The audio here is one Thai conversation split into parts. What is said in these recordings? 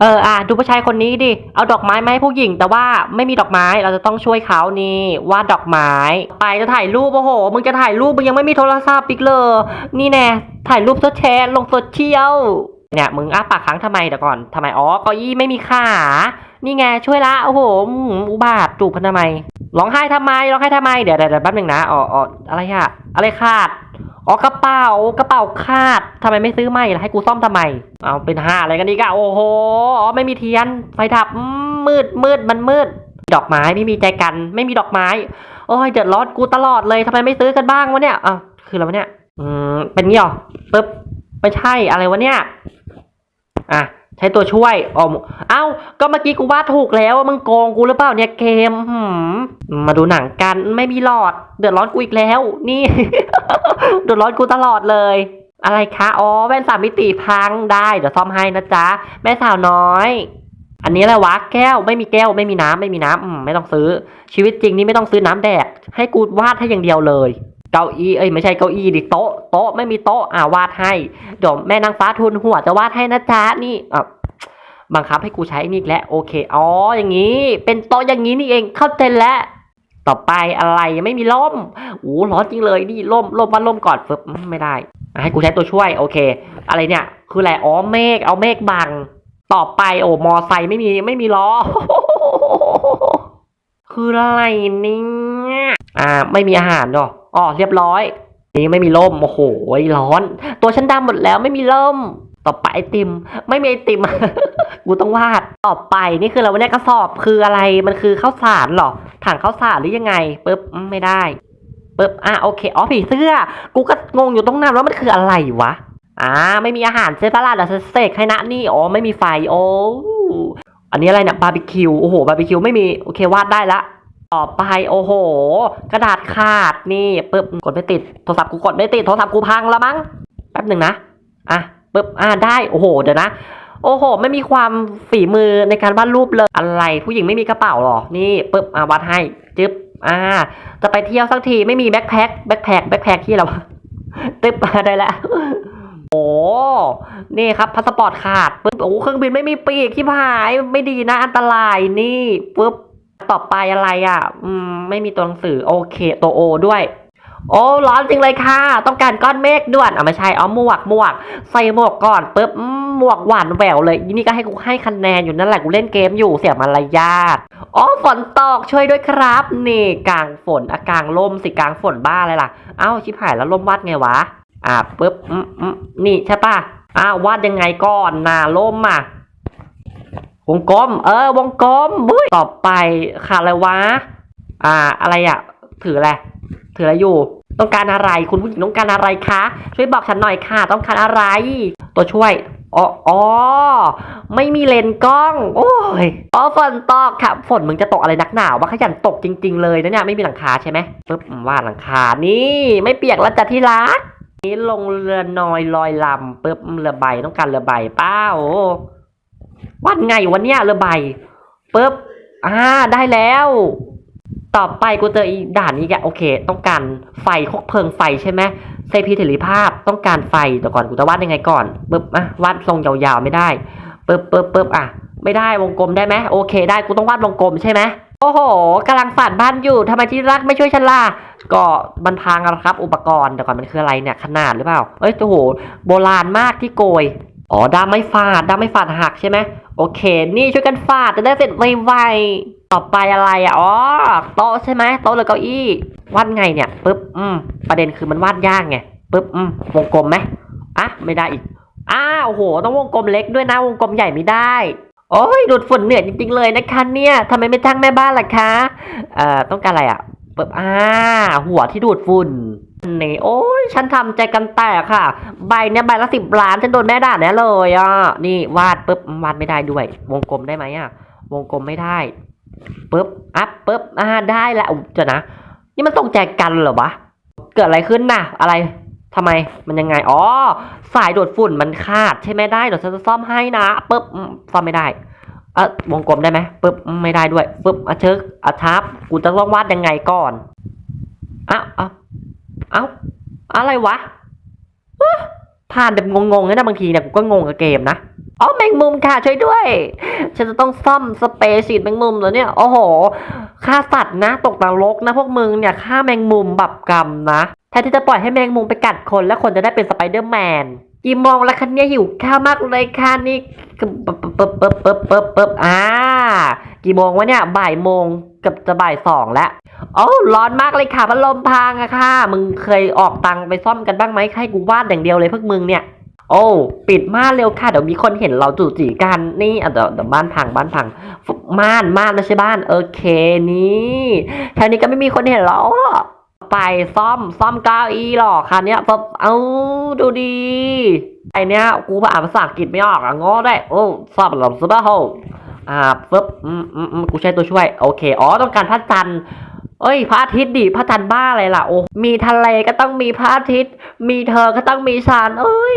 เอออะดูผู้ชายคนนี้ดิ เอาดอกไม้มาให้ผู้หญิง แต่ว่าไม่มีดอกไม้เราจะต้องช่วยเขานี่วาดดอกไม้ ไปจะถ่ายรูปโอ้โห มึงจะถ่ายรูปมึงยังไม่มีโทรศัพท์อีกเลย นี่แน่ถ่ายรูปแชร์ลงโซเชียลเนี่ยมึงอ้าปากค้างทำไมเดี๋ยวก่อนทำไมอ๋อเก้าอี้ไม่มีขานี่ไงช่วยละโอ้โหอุบาทจูบกันทำไมร้องไห้ทำไมร้องไห้ทำไมเดี๋ยวเดี๋ยวแป๊บหนึ่งนะอ๋ออ๋ออะไรอะอะไรขาด อ๋อกระเป๋ากระเป๋าขาดทำไมไม่ซื้อใหม่ล่ะให้กูซ่อมทำไมเอาเป็นห้าอะไรกันดีกะโอ้โหอ๋อไม่มีเทียนไฟดับมืดมืดมันมืด ดอกไม้ไม่มีใจกัน ไม่มีดอกไม้โอ้ยเดือดร้อนกูตลอดเลยทำไมไม่ซื้อกันบ้างวะเนี่ยอ้าวคืออะไรวะเนี่ยอืมเป็นงี้หรอปึ๊บไม่ใช่อะไรวะเนี่ยอะ ใช้ตัวช่วยอ๋อเอ้า ก็เมื่อกี้กูวาดถูกแล้ว มึงโกงกูหรือเปล่าเนี่ยเกมหืมมาดูหนังกันไม่มีหลอด เดือดร้อนกูอีกแล้ว นี่ เดือดร้อนกูตลอดเลย อะไรคะ อ๋อ แว่นสามมิติพังได้ เดี๋ยวซ่อมให้นะจ๊ะ แม่สาวน้อย อันนี้อะไรวะ แก้ว ไม่มีแก้ว ไม่มีน้ำ ไม่มีน้ำอืมไม่ต้องซื้อ ชีวิตจริงนี่ไม่ต้องซื้อน้ำแดก ให้กูวาดให้อย่างเดียวเลย เก้าอี้เอ้ยไม่ใช่เก้าอี้ดิโต๊ะโต๊ะไม่มีโต๊ะอ่าวาดให้เดี๋ยวแม่นางฟ้าทุนหัวจะวาดให้นะจ๊ะนี่อะบังคับให้กูใช้นี่แล้วโอเคอ๋ออย่างนี้ เป็นโต๊ะอย่างนี้นี่เองเข้าใจแล้วต่อไปอะไรไม่มีร่มโอ้ร้อนจริงเลยนี่ร่มร่มวันร่มก่อนฟึบไม่ได้ให้กูใช้ตัวช่วยโอเค อะไรเนี่ย คืออะไรอ๋อเมฆเอาเมฆบัง ต่อไปโอ้มอไซค์ไม่มีไม่มีล้อคืออะไรเนี่ยอ่า ไม่มีอาหารเนาะ อ๋อเรียบร้อย นี่ไม่มีร่มโอ้โหร้อน ตัวฉันดำหมดแล้วไม่มีร่มต่อไปไอติม ไม่มีไอติมกูต้องวาดต่อไปนี่คืออะไรวะเนี่ยกระสอบคืออะไรมันคือข้าวสารเหรอถังข้าวสารหรือยังไงปึ๊บไม่ได้ปึ๊บอะโอเคอ๋อผีเสื้อ กูก็งงอยู่ตรงนั้นว่ามันคืออะไรวะอ่าไม่มีอาหารเซฟลาดเดี๋ยวเสกให้นะนี่อ๋อไม่มีไฟโอ้อันนี้อะไรเนี่ยบาร์บีคิวโอ้โหบาร์บีคิวไม่มีโอเควาดได้ละ ต่อไปโอ้โห กระดาษขาดนี่ปึ๊บกดไม่ติดโทรศัพท์กูกดไม่ติดโทรศัพท์กูพังแล้วมั้งแป๊บหนึ่งนะอะปึ๊บอ่าได้โอ้โหเดี๋ยวนะโอ้โห ไม่มีความฝีมือในการวาดรูปเลยอะไร ผู้หญิงไม่มีกระเป๋าหรอ นี่ปึ๊บอ่าวาดให้จึ๊บอ่า จะไปเที่ยวสักทีไม่มีแบ็คแพ็คแบ็คแพ็คแบ็คแพ็คที่เราตึ๊บมาได้แล้วโอ้นี่ครับพาสปอร์ตขาดปึ๊บโอ้เครื่องบินไม่มีปีกที่หายไม่ดีนะอันตรายนี่ปึ๊บ ต่อไปอะไรอะ อืม ไม่มีตัวหนังสือโอเคตัวโอด้วย โอ้ร้อนจริงเลยค่ะ ต้องการก้อนเมฆด่วนอะไม่ใช่เอาหมวกหมวก ใส่หมวกก่อนปึ๊บหมวกหวานแหววเลยนี่ก็ให้กูให้คะแนนอยู่นั่นแหละกูเล่นเกมอยู่เสียมารยาทอ๋อฝนตกช่วยด้วยครับ นี่กลางฝนอะกลางลมสิกลางฝนบ้าอะไรล่ะเอ้าชิบหายแล้วลมวัดไงวะ อ่าปึ๊บอืมอืมนี่ใช่ปะอ้าววาดยังไงก่อนน่ะลมอะ วงกลม เออ วงกลมบุ้ยต่อไปขาดอะไรวะ อ่า อะไรอะถืออะไรถืออะไรอยู่ ต้องการอะไร คุณผู้หญิงต้องการอะไรคะ ช่วยบอกฉันหน่อยค่ะ ต้องการอะไร ตัวช่วยอ๋ออ๋อไม่มีเลนส์กล้อง โอ้ยอ๋อฝนตกค่ะ ฝนมึงจะตกอะไรนักหนาวว่าขยันตกจริง ๆ เลยนะเนี่ย ไม่มีหลังคาใช่ไหมปึ๊บวาดหลังคา นี่ ไม่เปียกแล้วจ้ะที่รัก นี่ลงเรือน้อยลอยลำปึ๊บเรือใบต้องการเรือใบเป้า วัดไงวันเนี้ยเรือใบปึ๊บอ่าได้แล้ว ต่อไปกูเจออีกด่านนี้แกโอเค ต้องการไฟคกเพลิงไฟใช่ไหมเซพีเทลิภาพต้องการไฟแต่ก่อนกูจะวาดยังไงก่อนปึ๊บอะวาดทรงยาวๆไม่ได้ปึ๊บปึ๊บปึ๊บอะไม่ได้วงกลมได้ไหมโอเค ได้กูต้องวาดวงกลมใช่ไหมโอ้โหกำลังฝาดบ้านอยู่ทำไมที่รักไม่ช่วยฉันล่ะก็มันพังแล้วครับ อุปกรณ์แต่ก่อนมันคืออะไรเนี่ยขนาดหรือเปล่า เอ้ยโอ้โหโบราณมากที่โกยอ๋อด้ามไม่ฟาดด้ามไม่ฟาดหักใช่ไหม โอเค นี่ช่วยกันฟาดจะได้เสร็จไวๆต่อไปอะไรอะอ๋อโต๊ะใช่ไหมโต๊ะหรือเก้าอี้วาดไงเนี่ยปึ๊บอืมประเด็นคือมันวาดยากไงปึ๊บอืมวงกลมไหมอะไม่ได้อีกอ้าโอ้โหต้องวงกลมเล็กด้วยนะวงกลมใหญ่ไม่ได้โอ้ยดูดฝุ่นเหนื่อยจริงๆเลยนะคะเนี่ยทำไมไม่จ้างแม่บ้านล่ะคะเอ่อต้องการอะไรอะเปิบอ่าหัวที่ดูดฝุ่น นี่โอ้ยฉันทำใจกันแตกค่ะ ใบเนี้ยใบละสิบล้านฉันโดนแม่ด่าแน่เลยอะนี่วาดปุ๊บวาดไม่ได้ด้วย วงกลมได้ไหมอะ วงกลมไม่ได้ปุ๊บอัพปุ๊บอ่าได้แล้วอุ๊ยเดี๋ยวนะ นี่มันต้องแจกกันเหรอวะเกิดอะไรขึ้นน่ะ อะไรทำไมมันยังไงอ๋อสายดูดฝุ่นมันขาดใช่ไหมได้เดี๋ยวฉันจะซ่อมให้นะปุ๊บซ่อมไม่ได้เออวงกลมได้ไหมปึ๊บไม่ได้ด้วยปึ๊บอะเชิกอะทับกูจะต้องวาดยังไงก่อนอ้าวอ้า วอ้า อะไรวะ ผ่านแบบงงๆนะบางทีเนี่ยกูก็งงกับเกมนะ อ๋อแมงมุมค่ะช่วยด้วย ฉันจะต้องซ่อมสเปรย์ฉีดแมงมุมแล้วเนี่ย โอ้โหฆ่าสัตว์นะ ตกนรกนะพวกมึงเนี่ยฆ่าแมงมุมบับกรรมนะแทนที่จะปล่อยให้แมงมุมไปกัดคนแล้วคนจะได้เป็นสไปเดอร์แมนกี่โมงแล้วคะเนี่ยหิวข้าวมากเลยค่ะนี่ปึ๊บปึ๊บปึ๊บปึ๊บปึ๊บปึ๊บอ่า กี่โมงวะเนี่ยบ่ายโมง กับจะบ่ายสองแล้วโอ้ร้อนมากเลยค่ะพัดลมพังอะค่ะ มึงเคยออกตังไปซ่อมกันบ้างไหมให้กูวาดอย่างเดียวเลยพวกมึงเนี่ย โอ้ปิดม่านเร็วค่ะเดี๋ยวมีคนเห็นเราจู่จีกันนี่อะเดี๋ยวเดี๋ยวบ้านพังบ้านพังม่านม่านไม่ใช่บ้านโอเคนี่แถวนี้ก็ไม่มีคนเห็นเราไปซ่อมซ่อมเก้าอี้หรอกค่ะเนี้ยปั๊บเอ้าดูดีไอเนี้ยกูอ่านภาษาอังกฤษไม่ออกอะง้อได้โอ้ซ่อมหลับซุปเปอร์โฮ อ่าปึ๊บอืมอืมอืมกูใช้ตัวช่วย โอเค อ๋อ ต้องการพระจันทร์เอ้ย พระอาทิตย์ดิ พระจันทร์บ้าอะไรล่ะ โอ้ มีทะเลก็ต้องมีพระอาทิตย์ มีเธอก็ต้องมีฉัน เอ้ย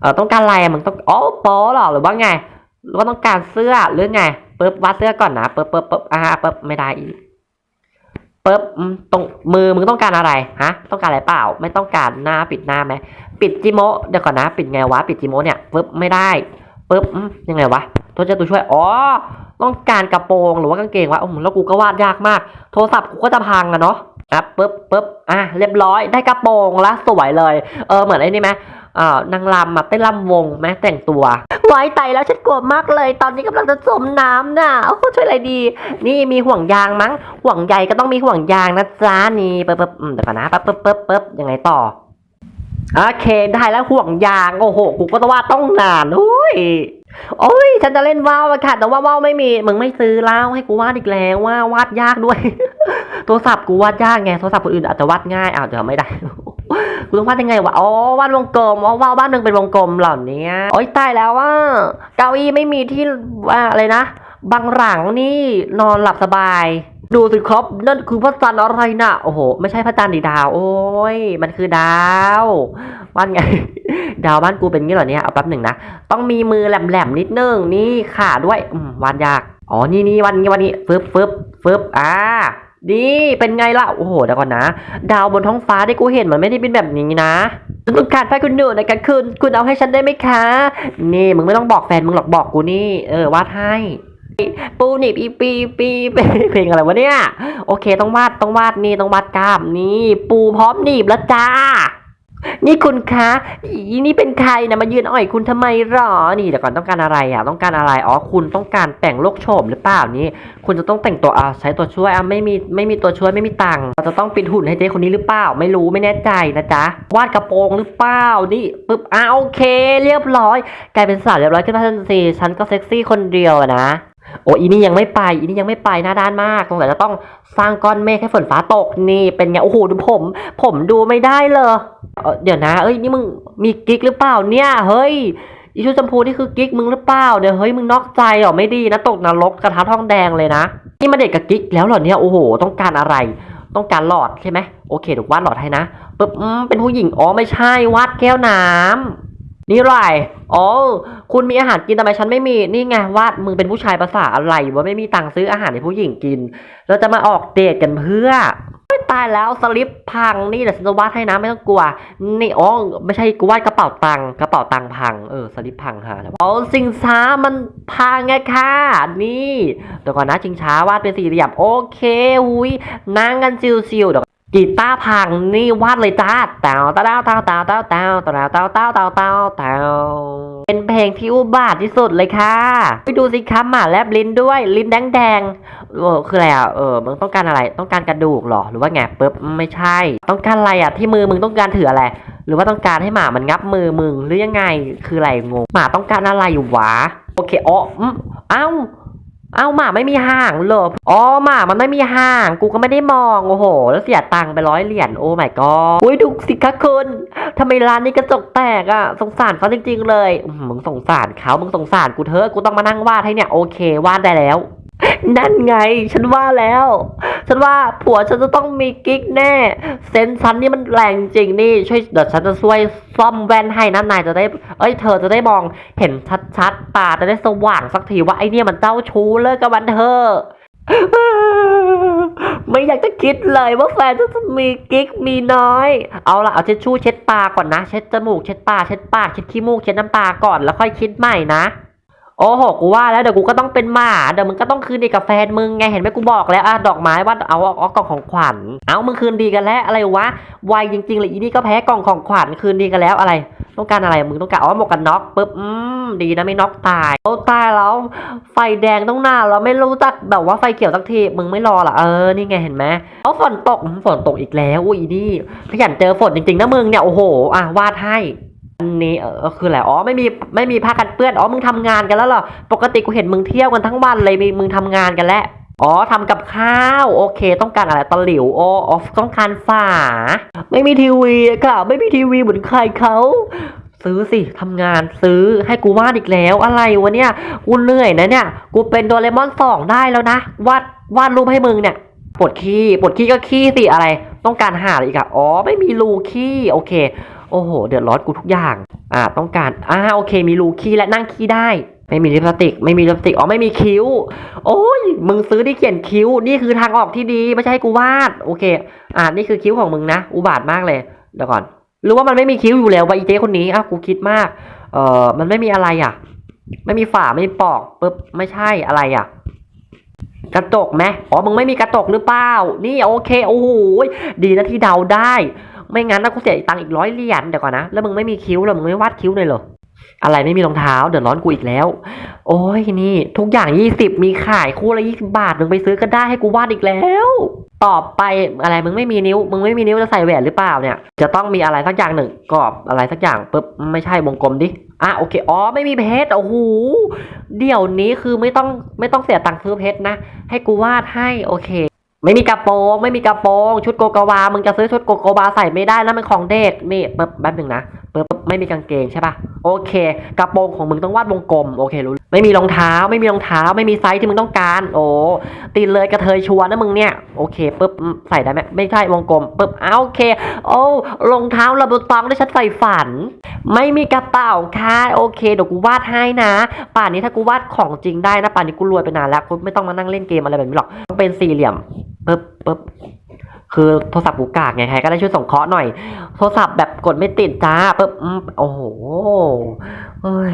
เออต้องการอะไรอะมึงต้อง อ๋อโป๊หรอ หรือว่าไง หรือว่าต้องการเสื้อ หรือไงปึ๊บวัดเสื้อก่อนนะปึ๊บปึ๊บปึ๊บอ่าปึ๊บไม่ได้อีกปึ๊บอืมตรงมือมึงต้องการอะไร ฮะ ต้องการอะไรเปล่า ไม่ต้องการหน้าปิดหน้าไหม ปิดจิโมเดี๋ยวก่อนนะ ปิดไงวะ ปิดจิโมเนี่ยปึ๊บไม่ได้ปึ๊บยังไงวะ ตัวเจ้าตัวช่วย อ๋อ ต้องการกระโปรงหรือว่ากางเกงวะโอืมแล้วกูก็วาดยากมาก โทรศัพท์กูก็จะพังอะเนาะอะปึ๊บปึ๊บอะเรียบร้อยได้กระโปรงละสวยเลย เออเหมือนไอ้นี่ไหมอ่านางรำอะเต้นรำวงไหมแต่งตัวไว้ไตแล้วฉันกลัวมากเลย ตอนนี้กำลังจะจมน้ำน่ะโอ้ช่วยอะไรดี นี่มีห่วงยางมั้ง ห่วงใยก็ต้องมีห่วงยางนะจ๊ะนี่ปึ๊บปึ๊บอืมเดี๋ยวก่อนนะปึ๊บปึ๊บปึ๊บปึ๊บยังไงต่อโอเคได้แล้วห่วงยางโอ้โหกูก็ต้องวาดต้องนานอุ้ย โอ้ยฉันจะเล่นว่าวอะค่ะ แต่ว่าว่าวไม่มีมึงไม่ซื้อแล้วให้กูวาดอีกแล้วว่าวาดยากด้วย โทรศัพท์กูวาดยากไงโทรศัพท์คนอื่นอาจจะวาดง่ายอ้าวเดี๋ยวไม่ได้กูต้องวาดยังไงวะอ๋อวาดวงกลมอ๋อว่าวบ้านหนึ่งเป็นวงกลมเหล่านี้โอ้ยตายแล้วว่าเก้าอี้ไม่มีที่ว่าอะไรนะบางหลังนี่นอนหลับสบาย ดูสิครับ นั่นคือพระจันทร์อะไรน่ะ โอ้โห ไม่ใช่พระจันทร์ดีดาว โอ้ย มันคือดาววาดไง ดาวบ้านกูเป็นงี้เหรอเนี่ย เอาแป๊บหนึ่งนะ ต้องมีมือแหลมๆนิดนึง นี่ขาด้วยอืมวาดยาก อ๋อ นี่นี่วันนี้วันนี้ฟึบฟึบฟึบอ่าดีเป็นไงล่ะ โอ้โหเดี๋ยวก่อนนะ ดาวบนท้องฟ้าที่กูเห็นมันไม่ได้เป็นแบบนี้นะฉันต้องการไฟคุณหนูในกลางคืนคุณเอาให้ฉันได้ไหมคะ นี่มึงไม่ต้องบอกแฟนมึงหรอกบอกกูนี่ เออวาดให้ ปูหนีบอีปีปีปีเพลงอะไรวะเนี่ย โอเคต้องวาดต้องวาดนี่ต้องวาดกล้ามนี่ ปูพร้อมหนีบแล้วจ้า นี่คุณคะอีนี่เป็นใครนะมายืนอ่อยคุณทำไมหรอ นี่เดี๋ยวก่อนต้องการอะไรอะ ต้องการอะไรอ๋อคุณต้องการแต่งโลกโฉมหรือเปล่านี่ คุณจะต้องแต่งตัวอ่าใช้ตัวช่วยอะไม่มีไม่มีตัวช่วยไม่มีตังค์เราจะต้องปิดหุ่นให้เจ๊คนนี้หรือเปล่า ไม่รู้ไม่แน่ใจนะจ๊ะวาดกระโปรงหรือเปล่านี่ปึ๊บอ่าโอเค เรียบร้อย กลายเป็นสาวเรียบร้อยขึ้นมาทันทีฉันก็เซ็กซี่คนเดียวนะ โอ้อีนี่ยังไม่ไป อีนี่ยังไม่ไปหน้าด้านมากตรงไหนจะต้องสร้างก้อนเมฆให้ฝนฟ้าตกนี่เป็นไงโอ้โหดูผม ผมดูไม่ได้เลยเเดี๋ยวนะ เอ้ยนี่มึงมีกิ๊กหรือเปล่าเนี่ย เฮ้ยอีชูชมพูนี่คือกิ๊กมึงหรือเปล่าเดี๋ยวเฮ้ยมึงนอกใจเหรอไม่ดีนะตกนรกกระทะทองแดงเลยนะนี่มาเด็กกับกิ๊กแล้วเหรอเนี่ยโอ้โห ต้องการอะไร ต้องการหลอดใช่ไหมโอเคเดี๋ยววาดหลอดให้นะปึ๊บเป็นผู้หญิงอ๋อไม่ใช่วาดแก้วน้ำ นี่ไรอ๋อ คุณมีอาหารกินทำไมฉันไม่มี นี่ไงว่าดมึงเป็นผู้ชายภาษาอะไรว่าไม่มีตังค์ซื้ออาหารให้ผู้หญิงกิน เราจะมาออกเดทกันเพื่อตายแล้วสลิปพังนี่เดี๋ยวฉันจะวาดให้นะไม่ต้องกลัว นี่อ๋อไม่ใช่กูวาดกระเป๋าตังกระเป๋าตังพังเออสลิปพังฮะอ๋อสิงช้ามันพังไงค่ะนี่เดี๋ยวก่อนนะชิงช้าวาดเป็นสี่เหลี่ยมโอเคหุยนั่งกันชิวๆเดี๋ยว กีตาร์พังนี่วาดเลยจ้าเต้าเต้าเต้าเต้าเต้าเต้าเต้าเต้าเต้าเต้าเต้าเต้าเป็นเพลงที่อุบาทที่สุดเลยค่ะ ไปดูสิครับหมาแลบลิ้นด้วยลิ้นแดงแดงๆเออคืออะไรอะเออมึงต้องการอะไรต้องการกระดูกเหรอหรือว่าไงปึ๊บไม่ใช่ ต้องการอะไรอะที่มือมึงต้องการถืออะไร หรือว่าต้องการให้หมามันงับมือมึงหรือยังไงคืออะไรงงหมาต้องการอะไรอยู่วะโอเคอ๋ออ้าว เอาหมาไม่มีห่างเหรออ๋อหมามันไม่มีห่าง กูก็ไม่ได้มอง โอ้โห แล้วเสียตังค์ไปร้อยเหรียญ โอ้ my god อุ้ยดูสิคะคุณทำไมร้านนี้กระจกแตกอะสงสารเขาจริงๆเลย มึงสงสารเขามึงสงสารกูเถอะ กูต้องมานั่งวาดให้เนี่ย โอเควาดได้แล้ว นั่นไง ฉันว่าแล้ว ฉันว่าผัวฉันจะต้องมีกิ๊กแน่ เซนส์ฉันนี่มันแรงจริงนี่ ช่วยเดี๋ยวฉันจะช่วยซ่อมแว่นให้นะนายจะได้ เอ้ยเธอจะได้มองเห็นชัดๆตาจะได้สว่างสักทีว่าไอเนี่ยมันเจ้าชู้เลิกกับมันเถอไม่อยากจะคิดเลยว่าแฟนจะมีกิ๊กมีน้อย เอาล่ะเอาเช็ดชู่เช็ดตาก่อนนะ เช็ดจมูกเช็ดตาเช็ดปากเช็ดขี้มูกเช็ดน้ำตาก่อนแล้วค่อยคิดใหม่นะ โอ้โหกูว่าแล้วเดี๋ยวกูก็ต้องเป็นหมาเดี๋ยวมึงก็ต้องคืนดีกับแฟนมึงไงเห็นไหมกูบอกแล้วอะดอกไม้ว่าเอาเอาเอกล่องของขวัญเอามึงคืนดีกันแล้วอะไรวะไวจริงๆเลยอีนี่ก็แพ้กล่องของขวัญคืนดีกันแล้วอะไร ต้องการอะไรมึงต้องการอ๋อหมวกกันน็อกปุ๊บอืมดีนะไม่น็อกตายโอ้ตายแล้วไฟแดงต้องหน้าเราไม่รู้จักแบบว่าไฟเขียวสักทีมึงไม่รอหรอเออนี่ไงเห็นไหมเอาฝนตกฝนตกอีกแล้วอุ้ยอีนี่ขยันเจอฝนจริงๆนะมึงเนี่ยโอ้โหอะวาดให้ อันนี้เออคืออะไรอ๋อไม่มีไม่มีผ้ากันเปื้อนอ๋อมึงทำงานกันแล้วเหรอปกติกูเห็นมึงเที่ยวกันทั้งวันเลยมีมึงทำงานกันแล้วอ๋อทำกับข้าว โอเค ต้องการอะไรตะหลิวโอออฟต้องการฝา ไม่มีทีวีค่ะ ไม่มีทีวีเหมือนใครเขาซื้อสิทำงานซื้อให้กูวาดอีกแล้ว อะไรวะเนี่ยกูเหนื่อยนะเนี่ย กูเป็นโดเรมอนสองได้แล้วนะวาดวาดรูปให้มึงเนี่ยปวดขี้ปวดขี้ก็ขี้สิอะไร ต้องการหาอะไรอีกอะอ๋อ ไม่มีรูขี้โอเค โอ้โห เดือดร้อนกูทุกอย่าง อ่า ต้องการ อ่า โอเค มีรูคีย์และนั่งคีย์ได้ ไม่มีลิปสติก ไม่มีลิปสติก อ๋อ ไม่มีคิ้ว โอ้ย มึงซื้อที่เขียนคิ้ว นี่คือทางออกที่ดี ไม่ใช่ให้กูวาด โอเค อ่า นี่คือคิ้วของมึงนะ อุบาทมากเลย เดี๋ยวก่อน หรือว่ามันไม่มีคิ้วอยู่แล้ววะอีเจ๊คนนี้ อ้าว กูคิดมาก เอ่อ มันไม่มีอะไรอะ ไม่มีฝาไม่มีปอกปึ๊บ ไม่ใช่ อะไรอะกระจกไหมอ๋อ มึงไม่มีกระจกหรือเปล่า นี่โอเค โอ้โห ดีนะที่เดาได้ ไม่งั้นนะกูเสียตังค์อีกร้อยเหรียญเดี๋ยวก่อนนะ แล้วมึงไม่มีคิ้วเลยมึงไม่วาดคิ้วเลยเหรอ อะไรไม่มีรองเท้า เดือดร้อนกูอีกแล้ว โอ้ยนี่ ทุกอย่างยี่สิบมีขายคู่ละยี่สิบาท มึงไปซื้อก็ได้ให้กูวาดอีกแล้ว ต่อไปอะไรมึงไม่มีนิ้ว มึงไม่มีนิ้วจะใส่แหวนหรือเปล่าเนี่ย จะต้องมีอะไรสักอย่างหนึ่งกรอบอะไรสักอย่างปุ๊บไม่ใช่วงกลมดิอะโอเคอ๋อไม่มีเพชรโอ้โหเดี๋ยวนี้คือไม่ต้องไม่ต้องเสียตังค์ซื้อเพชรนะ ให้กูวาดให้โอเค ไม่มีกระโปรงไม่มีกระโปรงชุดโกโกวา มึงจะซื้อชุดโกโกวาใส่ไม่ได้นะมันของเด็กนี่ปึ๊บแป๊บหนึ่งนะปึ๊บปึ๊บไม่มีกางเกงใช่ปะโอเค กระโปรงของมึงต้องวาดวงกลมโอเครู้ไม่มีรองเท้า ไม่มีรองเท้า ไม่มีไซส์ที่มึงต้องการ โอ้ตีนเลยกระเทยชัวนะมึงเนี่ยโอเคปึ๊บใส่ได้ไหมไม่ใช่วงกลมปึ๊บอ้าโอเค โอ้รองเท้าลาบูตองที่ฉันใส่ฝัน ไม่มีกระเป๋าค่ะโอเคเดี๋ยวกูวาดให้นะ ป่านนี้ถ้ากูวาดของจริงได้นะป่านนี้กูรวยไปนานแล้วกูไม่ต้องมานั่งเล่นเกมอะไรแบบนี้หรอกต้องเป็นสี่เหลี่ยมปึ๊บปึ๊บ คือโทรศัพท์กูกากไงใครก็ได้ช่วยส่งเคาะหน่อย โทรศัพท์แบบกดไม่ติดจ้าปึ๊บอืมโอ้โหเอ้ย